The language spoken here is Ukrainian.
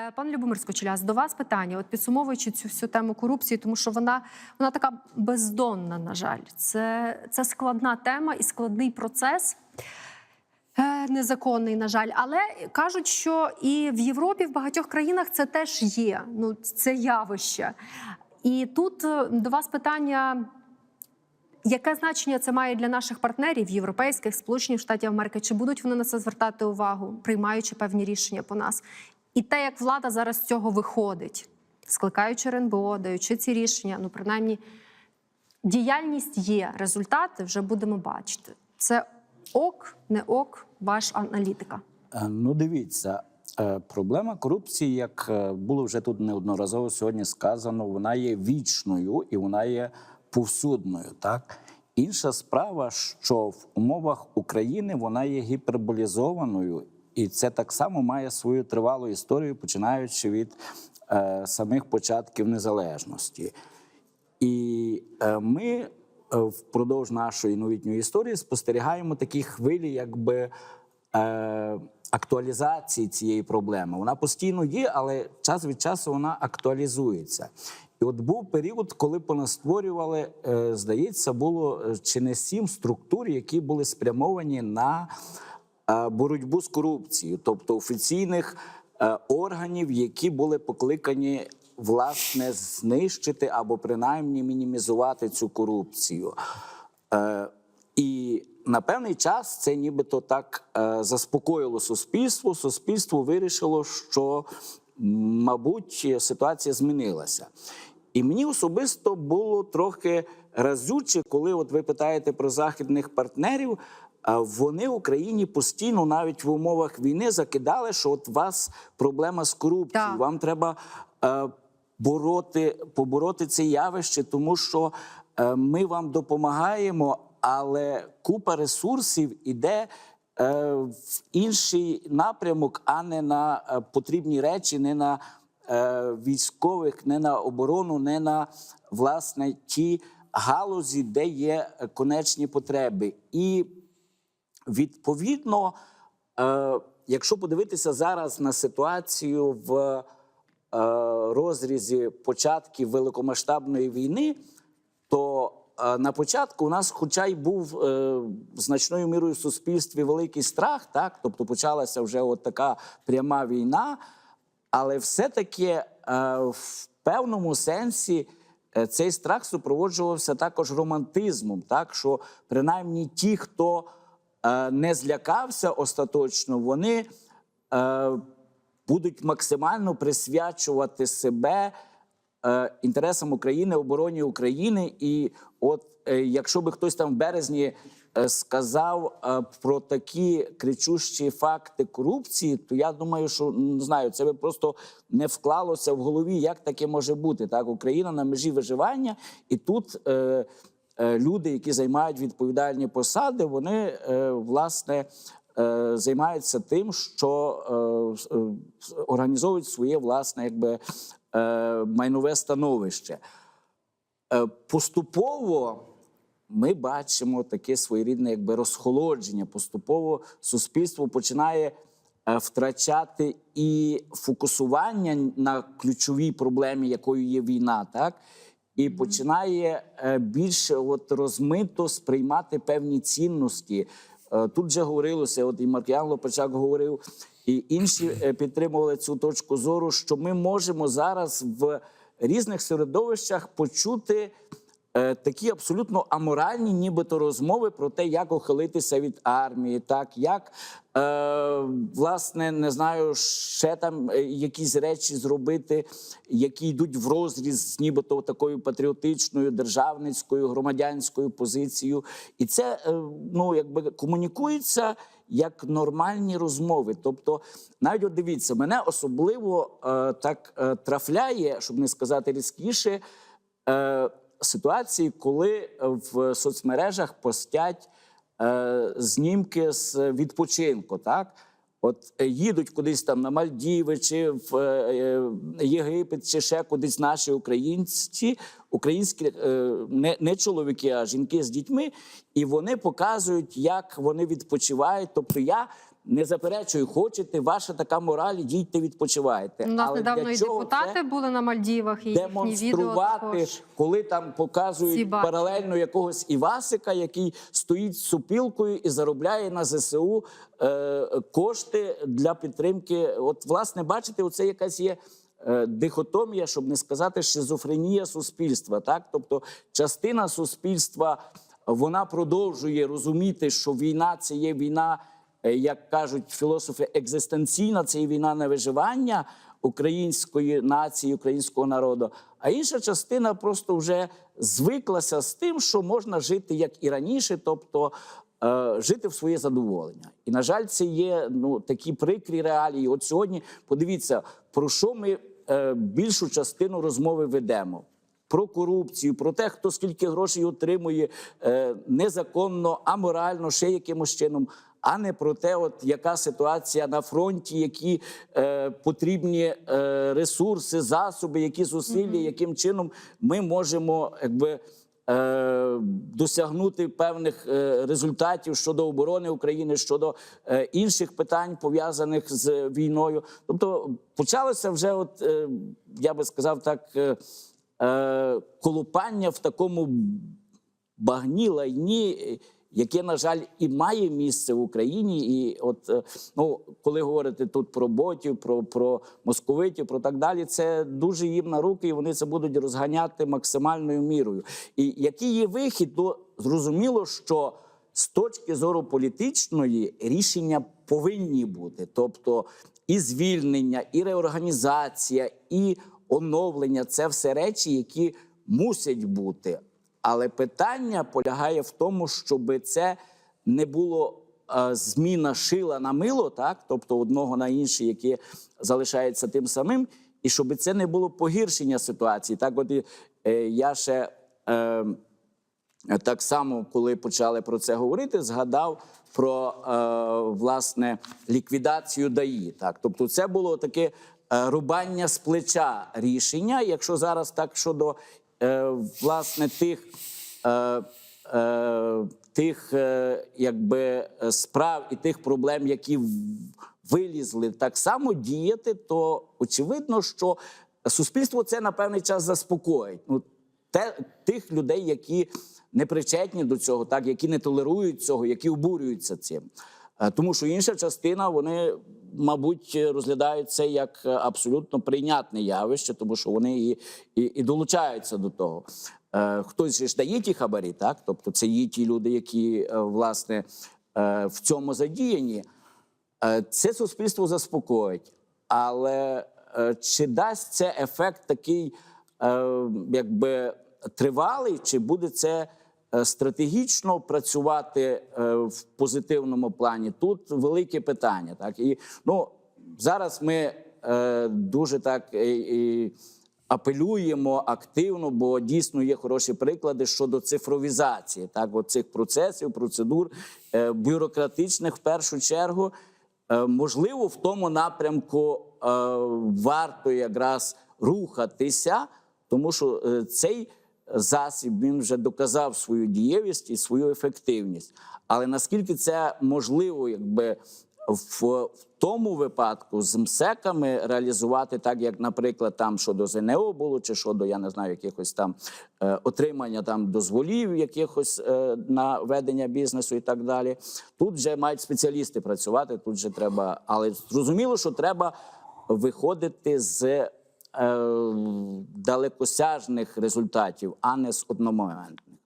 Е, Пане Любомир Скочеляс, до вас питання. От підсумовуючи цю всю тему корупції, тому що вона, вона така бездонна, на жаль. Це, це складна тема і складний процес. Е, Незаконний, на жаль, але кажуть, що і в Європі, в багатьох країнах це теж є. Ну, це явище. І тут е, до вас питання: яке значення це має для наших партнерів європейських, Сполучених Штатів Америки? Чи будуть вони на це звертати увагу, приймаючи певні рішення по нас? І те, як влада зараз з цього виходить, скликаючи РНБО, даючи ці рішення, ну принаймні діяльність є, результати вже будемо бачити. Це ок, не ок, ваш аналітика. Е, Ну, дивіться, е, проблема корупції, як е, було вже тут неодноразово сьогодні сказано, вона є вічною і вона є повсюдною. Так інша справа, що в умовах України вона є гіперболізованою, і це так само має свою тривалу історію, починаючи від е, самих початків незалежності. І е, ми е, впродовж нашої новітньої історії спостерігаємо такі хвилі, якби е, актуалізації цієї проблеми. Вона постійно є, але час від часу вона актуалізується. І от був період, коли понастворювали, е, здається, було е, чи не сім структур, які були спрямовані на боротьбу з корупцією, тобто офіційних е, органів, які були покликані власне знищити або принаймні мінімізувати цю корупцію. Е, І на певний час це нібито так е, заспокоїло суспільство. Суспільство вирішило, що, мабуть, ситуація змінилася. І мені особисто було трохи разюче, коли от ви питаєте про західних партнерів. Вони Україні постійно, навіть в умовах війни, закидали, що от у вас проблема з корупцією. Вам треба е, бороти, побороти це явище, тому що е, ми вам допомагаємо, але купа ресурсів іде е, в інший напрямок, а не на потрібні речі, не на військових, не на оборону, не на власне ті галузі, де є конечні потреби. І відповідно, е, якщо подивитися зараз на ситуацію в е, розрізі початків великомасштабної війни, то е, на початку у нас, хоча й був е, значною мірою в суспільстві великий страх, так? Тобто почалася вже от така пряма війна, але все-таки е, в певному сенсі е, цей страх супроводжувався також романтизмом, так? Що принаймні ті, хто не злякався остаточно, вони е, будуть максимально присвячувати себе е, інтересам України, обороні України. І от е, якщо би хтось там в березні е, сказав е, про такі кричущі факти корупції, то я думаю, що не знаю, це би просто не вклалося в голові, як таке може бути. Так, Україна на межі виживання, і тут. Е, Люди, які займають відповідальні посади, вони е, власне е, займаються тим, що організовують своє власне якби майнове становище. Поступово ми бачимо таке своєрідне якби розхолодження. Поступово суспільство починає втрачати і фокусування на ключовій проблемі, якою є війна, так? І починає більш більше от розмито сприймати певні цінності. Е, Тут вже говорилося, от і Маркіян Лопачак говорив, і інші е, підтримували цю точку зору, що ми можемо зараз в різних середовищах почути е, такі абсолютно аморальні, нібито розмови про те, як ухилитися від армії, так як е, власне не знаю, ще там е, якісь речі зробити, які йдуть в розріз з нібито такою патріотичною, державницькою, громадянською позицією, і це е, ну якби комунікується. Як нормальні розмови, тобто, навіть от дивіться, мене особливо е, так е, трафляє, щоб не сказати різкіше, е, ситуації, коли в соцмережах постять е, знімки з відпочинку. Так? От е, їдуть кудись там на Мальдіви, чи в е, е, Єгипет, чи ще кудись наші українці, українські е, не, не чоловіки, а жінки з дітьми, і вони показують, як вони відпочивають. Тобто я не заперечую, хочете, ваша така мораль, їдьте, відпочивайте. У нас Але недавно для і чого депутати були на Мальдівах, і їхні відео демонструвати, коли там показують паралельно якогось Івасика, який стоїть з супілкою і заробляє на ЗСУ е, кошти для підтримки. От, власне, бачите, оце якась є. е, Дихотомія, щоб не сказати шизофренія суспільства, так тобто частина суспільства вона продовжує розуміти, що війна це є війна, як кажуть філософи, екзистенційна, це є війна на виживання української нації, українського народу. А інша частина просто вже звиклася з тим, що можна жити як і раніше, тобто е, жити в своє задоволення. І на жаль, це є ну такі прикрі реалії. От сьогодні подивіться, про що ми е, більшу частину розмови ведемо. Про корупцію, про те, хто скільки грошей отримує е, незаконно, аморально, ще якимось чином, а не про те, от яка ситуація на фронті, які е, потрібні е, ресурси, засоби, які зусилля, яким чином ми можемо якби. е, Досягнути певних е, результатів щодо оборони України, щодо е, інших питань пов'язаних з війною. Тобто почалося вже, от е, я би сказав так, колупання в такому багні, лайні, яке, на жаль, і має місце в Україні. І от е, ну, коли говорити тут про ботів, про, про московитів, про так далі, це дуже їм на руки, і вони це будуть розганяти максимальною мірою. І який є вихід, то зрозуміло, що з точки зору політичної рішення повинні бути. Тобто і звільнення, і реорганізація, і оновлення це все речі, які мусять бути. Але питання полягає в тому, щоб це не було е, зміна шила на мило, так тобто одного на інше, яке залишається тим самим, і щоб це не було погіршення ситуації. Так, от е, я ще е, так само, коли почали про це говорити, згадав про власне ліквідацію ДАІ. Так, тобто, це було таке рубання з плеча рішення. Якщо зараз так щодо власне тих. Е, е, Тих е, якби е, справ і тих проблем, які вилізли, так само діяти, то очевидно, що суспільство це на певний час заспокоїть. Ну, те, тих людей, які не причетні до цього, так які не толерують цього, які обурюються цим. Е, Тому що інша частина, вони, мабуть, розглядають це як е, абсолютно прийнятне явище, тому що вони і, і, і долучаються до того. Е, Хтось ж дає ті хабарі, так? Тобто це є ті люди, які е, власне в цьому задіяні. Це суспільство заспокоїть, але чи дасть це ефект такий, якби тривалий, чи буде це стратегічно працювати е, в позитивному плані? Тут велике питання. Так і ну зараз ми е, дуже так е, і апелюємо активно, бо дійсно є хороші приклади щодо цифровізації, так, от цих процесів, процедур е, бюрократичних в першу чергу. Е, Можливо, в тому напрямку е, варто якраз рухатися, тому що е, цей засіб він вже доказав свою дієвість і свою ефективність. Але наскільки це можливо, якби в, тому випадку з МСЕКами реалізувати так, як, наприклад, там щодо ЗНО було, чи щодо, я не знаю, якихось там е, отримання там дозволів, якихось е, на ведення бізнесу і так далі. Тут вже мають спеціалісти працювати. Тут вже треба, але зрозуміло, що треба виходити з далекосяжних результатів, а не з одномоментних.